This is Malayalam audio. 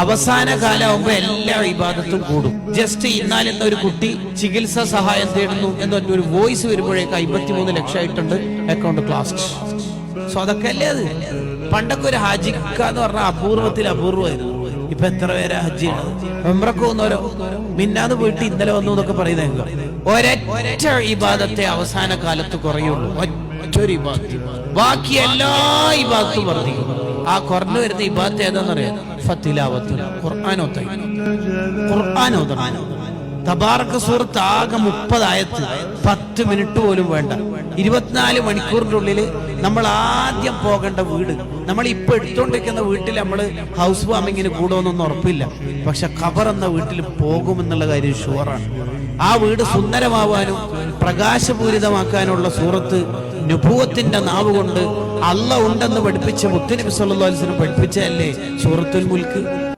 അവസാന കാലമാകുമ്പോ എല്ലാ വിവാദത്തും കൂടും. ജസ്റ്റ് ഇന്നാലെന്ന ഒരു കുട്ടി ചികിത്സ സഹായം തേടുന്നു എന്നൊരു വോയിസ് വരുമ്പോഴേക്ക് അമ്പത്തിമൂന്ന് ലക്ഷമായിട്ടുണ്ട് അക്കൗണ്ട് ക്ലാസ് സോ അതൊക്കെ അല്ലേ അത്? പണ്ടൊക്കെ ഒരു ഹജിക്ക എന്ന് പറഞ്ഞ അപൂർവത്തിൽ അപൂർവമായിരുന്നു ഇപ്പൊ എത്ര പേരാ ഹജ്ജിയാണ് പോകുന്നവരോ മിന്നാന്ന് പോയിട്ട് ഇന്നലെ വന്നു എന്നൊക്കെ പറയുന്നത് ഒരൊറ്റ ഇബാദത്തെ അവസാന കാലത്ത് കുറയുള്ളൂ ഇബാദത്ത്. ബാക്കി എല്ലാ ഇബാദത്തും വർദ്ധിക്കും ആ കുറഞ്ഞു വരുന്ന ഇബാത്ത് ഏതാണെന്നറിയാം ഫത്തിലാവത്ത്. ഖുർആാനോത്തായി ഖുർആാനോത്തണം തബാറക്ക സൂറത്ത് ആകെ മുപ്പതായത്ത്. പത്ത് മിനിറ്റ് പോലും വേണ്ട. ഇരുപത്തിനാല് മണിക്കൂറിന്റെ ഉള്ളിൽ നമ്മൾ ആദ്യം പോകേണ്ട വീട്. നമ്മൾ ഇപ്പൊ എടുത്തോണ്ടിരിക്കുന്ന വീട്ടിൽ നമ്മൾ ഹൗസ് വാമിങ്ങിന് കൂടുമെന്നൊന്നും ഉറപ്പില്ല. പക്ഷെ ഖബർ എന്ന വീട്ടിൽ പോകുമെന്നുള്ള കാര്യം ഷുവറാണ് ആ വീട് സുന്ദരമാവാനും പ്രകാശപൂരിതമാക്കാനുള്ള സൂറത്ത് നുഭൂവത്തിന്റെ നാവ് കൊണ്ട് അല്ല ഉണ്ടെന്ന് പഠിപ്പിച്ച മുത്തനബി സല്ലല്ലാഹു അലൈഹി വസല്ലം പഠിപ്പിച്ചതല്ലേ? സൂറത്തുൽ മുൽക്ക്.